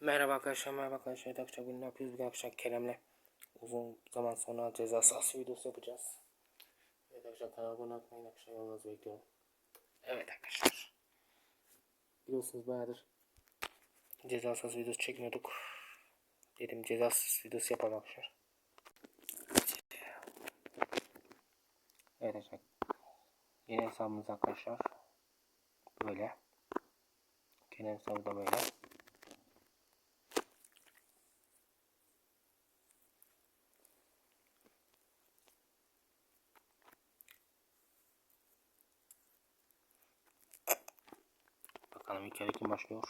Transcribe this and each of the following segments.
Merhaba arkadaşlar, merhaba arkadaşlar. Arkadaşlar bugün ne yapıyoruz? Bugün arkadaşlar Kerem'le uzun zaman sonra ceza sahası videosu yapacağız. Evet arkadaşlar kanala abone olmayı arkadaşlar yorumunuzu bekliyorum. Evet arkadaşlar. Biliyorsunuz bayağıdır ceza sahası videosu çekmiyorduk. Dedim ceza sahası videosu yapalım arkadaşlar. Evet arkadaşlar. Yeni hesabımız arkadaşlar. Böyle. Kendi hesabı da böyle. Bakalım ilk kere kim başlıyor?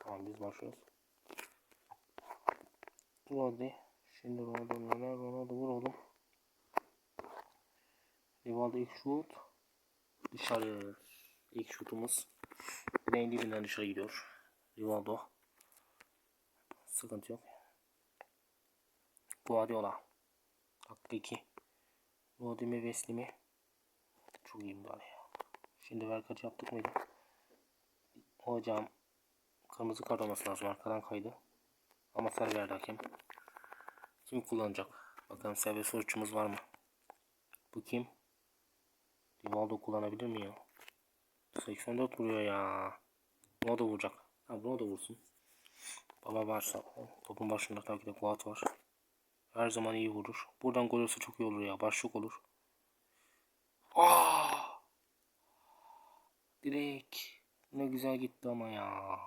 Tamam biz başlıyoruz. Ronaldo. Şimdi Ronaldo neler? Ronaldo vur oğlum. Rivaldo ilk şut. Dışarı. İlk şutumuz. Direğin dibinden dışarı gidiyor. Rivaldo. Sıkıntı yok. Guardiola. Dakika 2. Rodri mi Wesley mi? Çok iyi müdahale ya. Şimdi ver kaç yaptık mıydı? Hocam kırmızı kart olması lazım. Arkadan kaydı. Ama sarı verdi hakem. Kim kullanacak? Bakalım serbest vuruşumuz var mı? Bu kim? Rivaldo kullanabilir mi ya? 84 vuruyor ya. O da vuracak. Ha bunu da vursun. Baba varsa topun başında tabii ki de Fuat var. Her zaman iyi vurur. Buradan gol olsa çok iyi olur ya. Başlık olur. Aa! Direkt. Ne güzel gitti ama ya.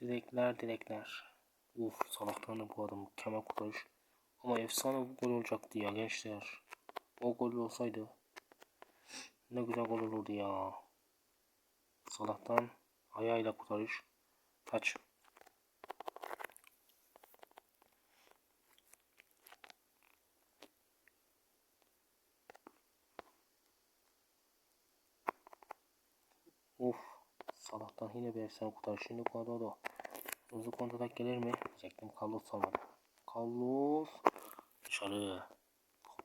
Direkler direkler. Uf salaktan da bu adam mükemmel kurtarış. Ama efsane bir gol olacaktı ya gençler. O gol olsaydı. Ne güzel gol olurdu ya. Salah'tan ayağıyla kurtarış. Taç. Uf. Salah'tan yine bir efsane kurtarış. Şimdi Guardiola. Hızlı kontratak gelir mi? Diyecektim. Carlos salmadı. Carlos. Dışarı.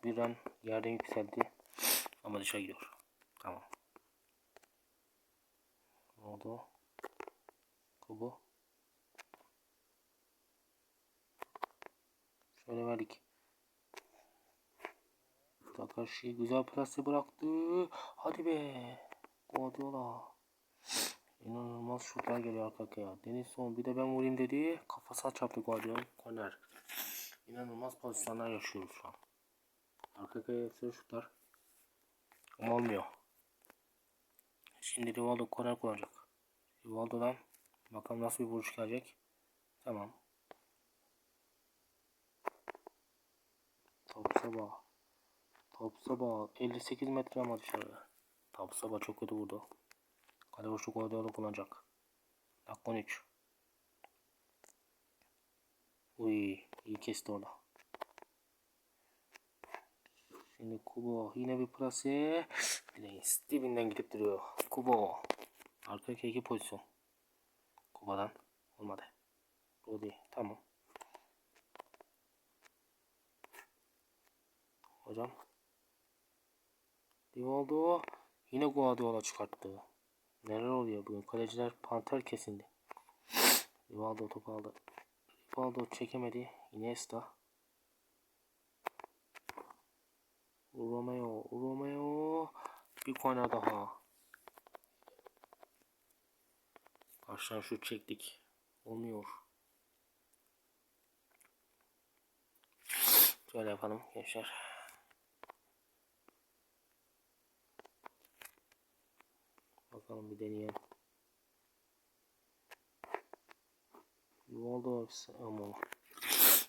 Birden yerden yükseldi. Ama dışarı gidiyor. Tamam. Ne oldu? Kubu. Şöyle verdik. Takashi güzel plase bıraktı. Hadi be. Guardiola. İnanılmaz şutlar geliyor arka arkaya. Denizson bir de ben vurayım dedi. Kafası çarptı Guardiola. Korner. İnanılmaz pozisyonlar yaşıyoruz şu an. Arka arkaya hepsi şutlar. Ama olmuyor. Şimdi Rivaldo korner kullanacak. Rivaldo'dan bakalım nasıl bir vuruş gelecek. Tamam. Top sabah. Top sabah. 58 metre ama dışarı. Top sabah çok kötü vurdu. Kale vuruşu Guardiola kullanacak. Dakika 13. Uy, iyi kesti orada. Şimdi Kubo yine bir plase. Blaze dibinden gidip duruyor. Kubo. Arka iki pozisyon. Kubo'dan olmadı. Rodi tamam. Hocam. Rivaldo yine Guardiola çıkarttı. Neler oluyor bugün? Kaleciler panter kesindi. Rivaldo topu aldı. Rivaldo çekemedi. Iniesta. Romeo, Romeo. Bir korner daha. Baştan şut çektik. Olmuyor. Şöyle yapalım gençler. Bakalım bir deneyelim. Ne oldu? Ama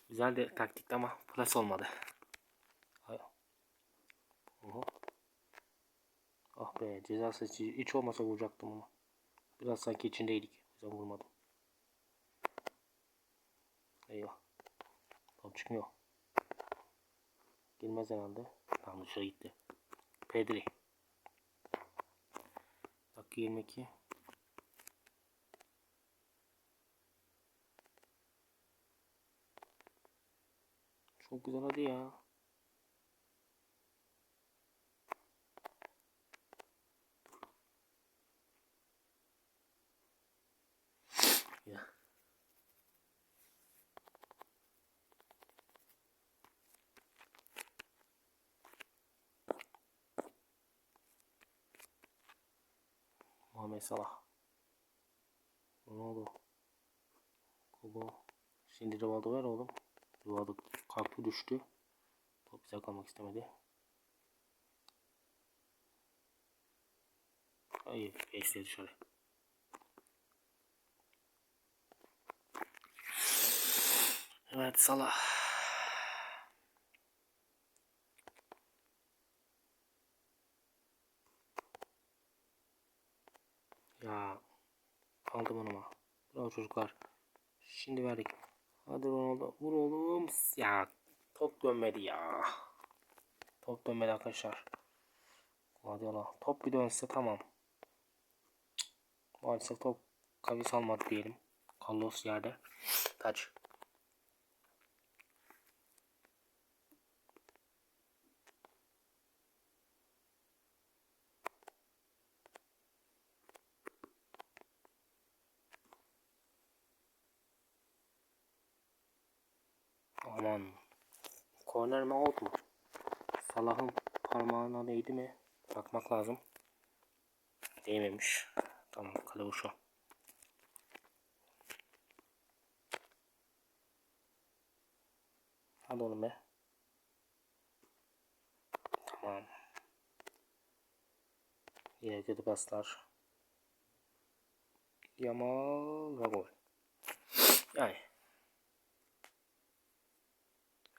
güzel de taktikti ama plus olmadı. Oho. Ah be ceza seçici hiç olmasa vuracaktım ama. Biraz sanki içindeydik. O yüzden vurmadım. Eyvah. Top çıkmıyor. Girmez herhalde. Tamam dışarı gitti. Pedri. Dakika 22. Çok güzel hadi ya. Muhammed Salah. Ronaldo. Kobo. Şimdi Rivaldo ver oğlum. Rivaldo kalktı düştü. Top bize kalmak istemedi. Hayır. Beşte dışarı. Evet Salah. Ya aldım onu ama. Bravo çocuklar. Şimdi verdik. Hadi Ronaldo vur oğlum. Ya top dönmedi ya. Top dönmedi arkadaşlar. Allah. Top bir dönse tamam. Maalesef top kavis almadı diyelim. Carlos yerde. Taç. Aman. Korner mi out mu? Salah'ın parmağına değdi mi? Bakmak lazım. Değmemiş. Tamam kale. Hadi oğlum be. Tamam. Yine kötü paslar. Yamal ve gol. Yani.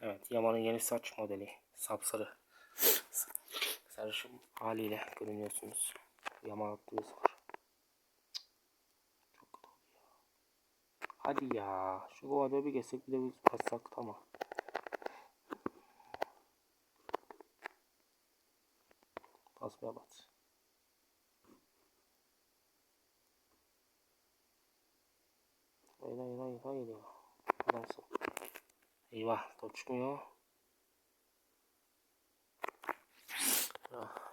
Evet Yamal'ın yeni saç modeli. Sapsarı. Sarışın haliyle görünüyorsunuz. Yamal attı bir sıfır. Çok kötü. Hadi ya. Şu kovada bir geçsek bir de bir passak tamam. Bir bat. Hayır hayır hayır hayır ya. Adamsın. Eyvah top çıkmıyor. Ah. Evet.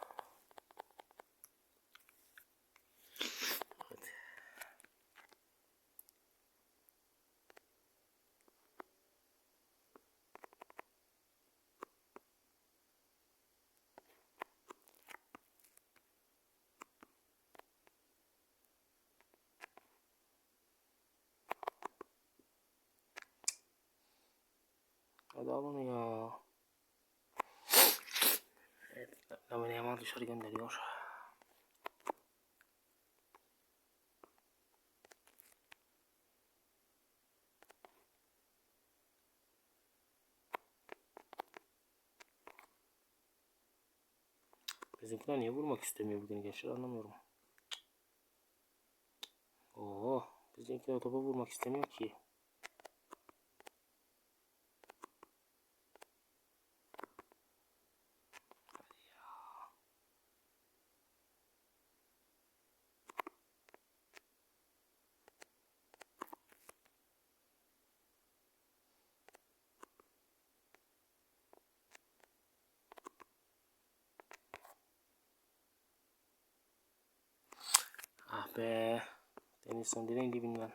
Hadi onu ya. Evet, Lamine Yamal dışarı gönderiyor. Bizimkiler niye vurmak istemiyor bugün gençler anlamıyorum. Oo, bizimkiler topa vurmak istemiyor ki. Be. Denizson direğin dibinden.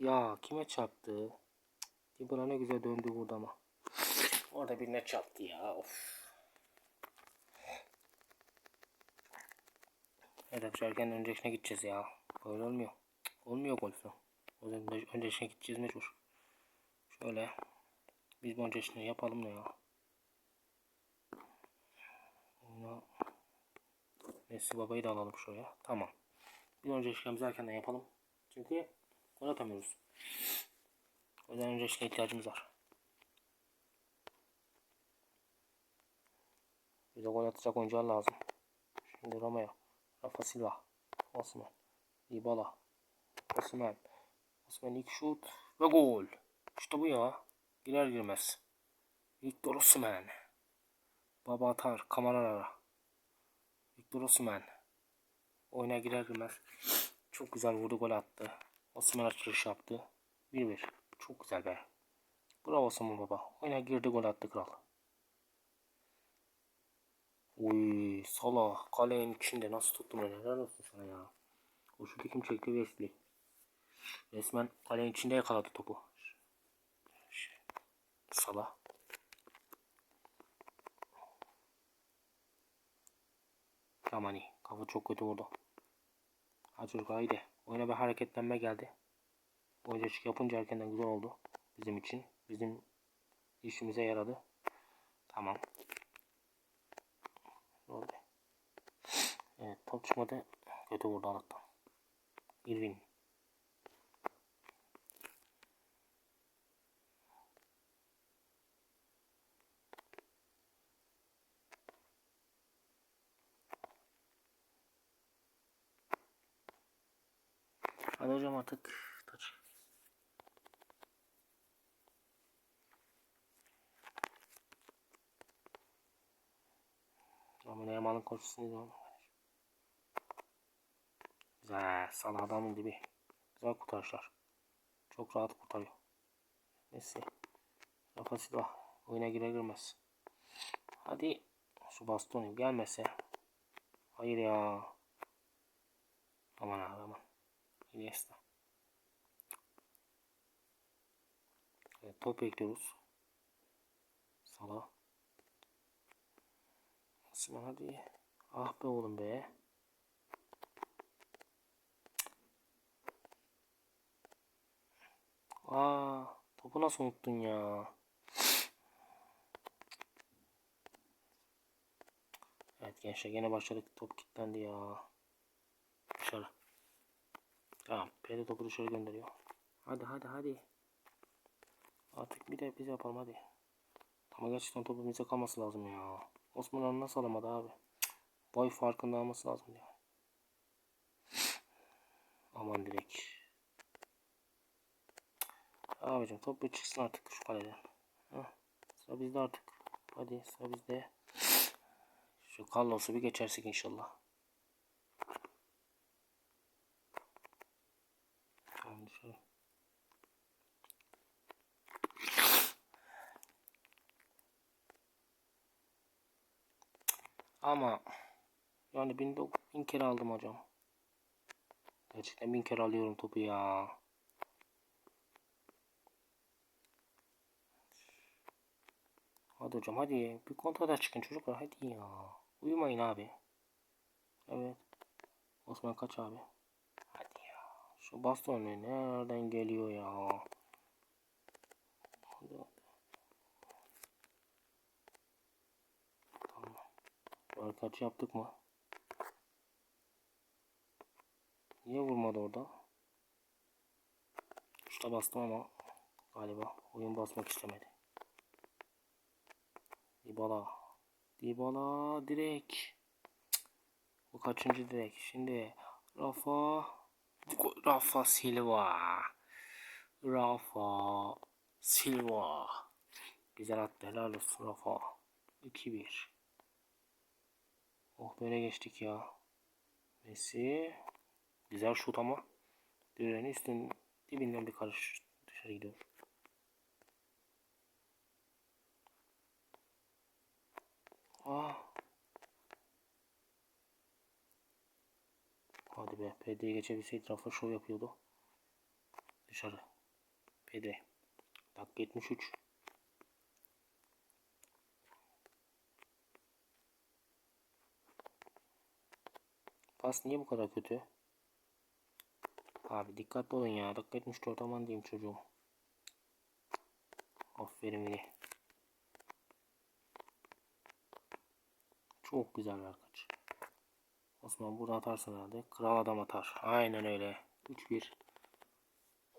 Ya kime çarptı? Dibura ne güzel döndü burada ama. Orada birine çarptı ya. Of. Evet arkadaşlar erken öncesine gideceğiz ya. Böyle olmuyor. Olmuyor golfü. O yüzden de öncesine gideceğiz mecbur. Şöyle. Biz bu öncesine yapalım da ya. Ona Messi babayı da alalım şuraya. Tamam. Bir önce işlemimizi erkenden yapalım. Çünkü gol atamıyoruz. O yüzden önce işine ihtiyacımız var. Bize gol atacak oyuncular lazım. Şimdi Romeo. Rafa Silva. Osman. Dybala. Osman. Osman ilk şut ve gol. İşte bu ya. Girer girmez. Victor Osman. Baba atar. Kamarara. Victor Osman. Oyuna girer girmez. Çok güzel vurdu gol attı. Osman açılış yaptı. 1-1. Çok güzel be. Bravo Osman baba. Oyuna girdi gol attı kral. Uy Salah kalenin içinde nasıl tuttun öyle helal olsun sana ya. O şutu kim çekti? Wesley. Resmen kalenin içinde yakaladı topu. Salah. Aman iyi. Kafa çok kötü vurdu. Hadi çocuk haydi. Oyuna bir hareketlenme geldi. Oyuncacık yapınca erkenden güzel oldu. Bizim için. Bizim işimize yaradı. Tamam. Oldu? Evet top çıkmadı. Kötü vurdu Allah'tan. Irvin. Hadi hocam artık taç. Ama Yaman'ın koşusunu izledim. Güzel. Salah adamın dibi. Güzel kurtarışlar. Çok rahat kurtarıyor. Messi. Rafa Silva. Oyuna girer girmez. Hadi. Şu bastonu gelmese. Hayır ya. Aman abi aman. Iniesta. Evet, top bekliyoruz. Salah. Osman hadi. Ah be oğlum be. Aa, topu nasıl unuttun ya? Evet gençler yine başladık. Top kilitlendi ya. Tamam. Peri topu dışarı gönderiyor. Hadi hadi hadi. Artık bir de biz yapalım hadi. Ama gerçekten topu bize kalması lazım ya. Osman nasıl alamadı abi? Boy farkında alması lazım ya. Aman direkt. Abicim top bir çıksın artık şu kaleden. Heh. Sıra bizde artık. Hadi sıra bizde. Şu Carlos'u bir geçersek inşallah. Tamam dışarı. Ama yani bin, bin kere aldım hocam. Gerçekten bin kere alıyorum topu ya. Hadi hocam hadi. Bir kontrada çıkın çocuklar hadi ya. Uyumayın abi. Evet. Osman kaç abi. Hadi ya. Şu baston ne? Nereden geliyor ya? Hadi hadi. Tamam. Barkaç yaptık mı? Niye vurmadı orada? Şurada bastım ama galiba oyun basmak istemedi. Dybala. Dybala direkt. Bu kaçıncı direkt? Şimdi Rafa Rafa Silva. Rafa Silva. Güzel attı. Helal olsun Rafa. 2-1. Oh böyle geçtik ya. Messi. Güzel şut ama. Direğin üstün dibinden bir karış dışarı gidiyor. Ah. Hadi be. PD'ye geçebilseydi Rafa şov yapıyordu. Dışarı. PD. Dakika 73. Pas niye bu kadar kötü? Abi dikkatli olun ya. Dakika 74 aman diyeyim çocuğum. Aferin Vini. Çok güzel ver kaç. Osman burada atarsın herhalde. Kral adam atar. Aynen öyle. 3-1.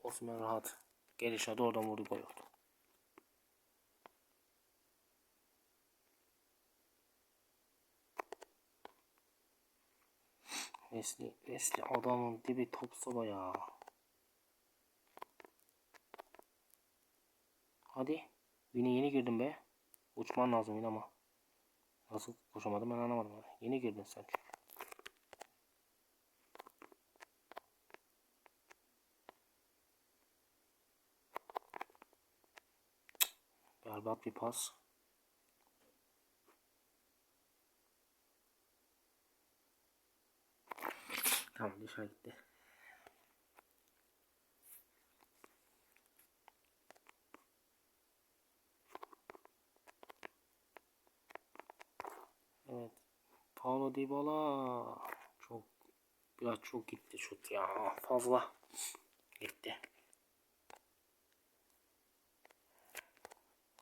Osman rahat. Gelişe doğrudan vurdu gol oldu. Wesley, Wesley adamın dibi top soba ya. Hadi. Yine yeni girdim be. Uçman lazım yine ama. Nasıl koşamadım ben anlamadım. Yeni girdin sen çünkü. Berbat bir pas. Tamam dışarı gitti. Evet. Paulo Dybala çok biraz çok gitti şut ya. Fazla gitti.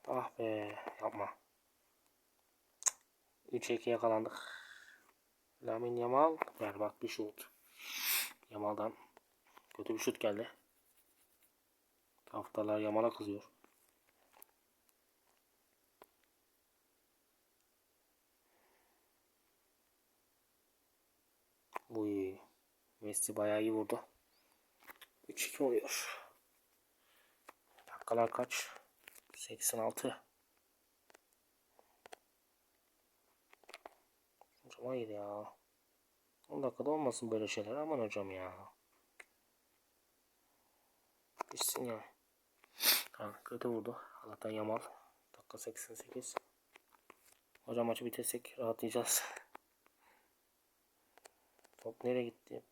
Ah be yapma. 3-2 yakalandık. Lamin Yamal berbat bir şut. Yamal'dan kötü bir şut geldi. Taraftarlar Yamal'a kızıyor. Uy. Messi bayağı iyi vurdu. 3-2 oluyor. Dakikalar kaç? 86. Hocam hayır ya. 10 dakikada olmasın böyle şeyler aman hocam ya. Bitsin ya. Ha, kötü vurdu. Allah'tan Yamal. Dakika 88. Hocam maçı bitirsek rahatlayacağız. Top nereye gitti?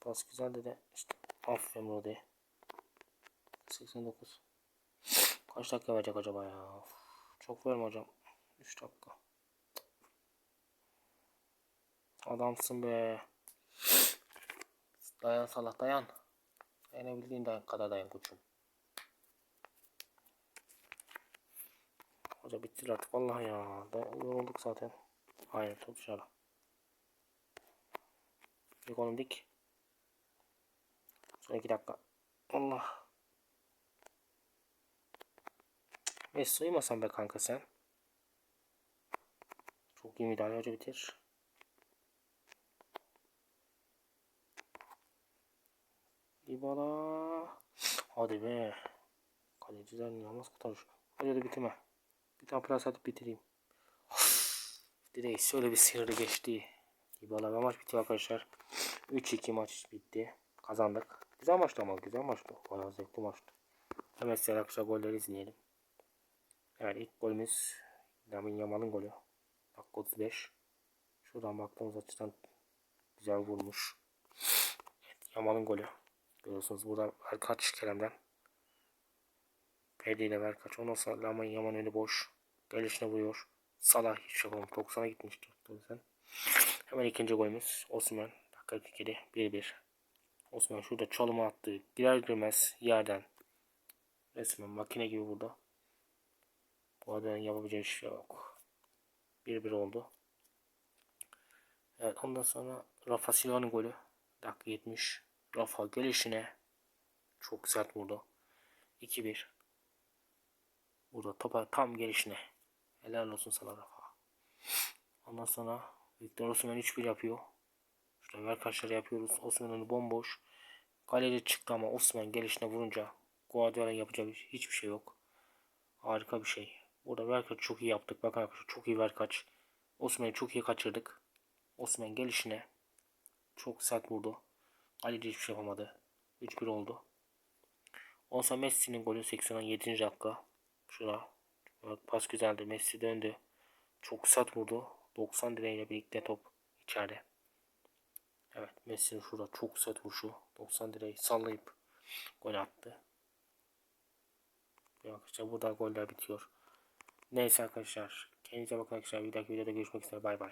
Pas güzeldi de işte aferin Rodi. 89. Kaç dakika verecek acaba ya? Of, çok verme hocam. 3 dakika. Adamsın be. Dayan Salah dayan. Dayanabildiğin dayan, kadar dayan koçum. Hoca bitti artık vallahi ya. Yorulduk zaten. Aynen top dışarı. Bir konum dik. Son iki dakika. Allah. Messi uyumasan be kanka sen. Çok iyi müdahale hoca bitir. Dybala. Hadi be. Kaleciden yalnız kurtarış. Hadi de bitirme. Bir tane plas atıp bitireyim. Direği şöyle bir sıyırdı geçti. Dybala ve maç bitiyor arkadaşlar. 3-2 maç bitti. Kazandık. Güzel maçtı ama güzel maçtı. Bayağı zevkli maçtı. Hemen size arkadaşlar golleri izleyelim. Evet ilk golümüz Lamin Yamal'ın golü. Dakika 35. Şuradan baktığımız açıdan güzel vurmuş. Evet, Yamal'ın golü. Görüyorsunuz burada Verkaç Kerem'den. Pedri ile Verkaç. Ondan sonra Lamin Yaman önü boş. Gelişine vuruyor. Salah hiç şey yapamadı. 90'a gitmişti. Yüzden. Hemen ikinci golümüz. Osman. Dakika 2'de 1-1. Osman şurada çalımı attı. Girer girmez yerden. Resmen makine gibi burada. Bu adamın yapabileceği bir şey yok. 1-1 oldu. Evet ondan sonra Rafa Silva'nın golü. Dakika 70. Rafa gelişine çok sert vurdu. 2-1. Burada topa tam gelişine. Helal olsun sana Rafa. Ondan sonra Victor Osimhen 3-1 yapıyor. Şurada ver kaçları yapıyoruz. Osimhen'in bomboş. Kaleci çıktı ama Osimhen gelişine vurunca Guardiola'nın yapacağı hiçbir şey yok. Harika bir şey. Burada Verkaç çok iyi yaptık. Bakın arkadaşlar çok iyi Verkaç. Osman'ı çok iyi kaçırdık. Osman gelişine çok sert vurdu. Kaleci hiçbir şey yapamadı. 3-1 oldu. Olsa Messi'nin golü 87. dakika. Şura. Pas güzeldi. Messi döndü. Çok sert vurdu. 90 direğiyle birlikte top içeride. Evet Messi'nin şurada çok sert vuruşu. 90 direği sallayıp gol attı. Arkadaşlar burada goller bitiyor. Neyse arkadaşlar. Kendinize bakın arkadaşlar. Bir dahaki videoda görüşmek üzere. Bay bay.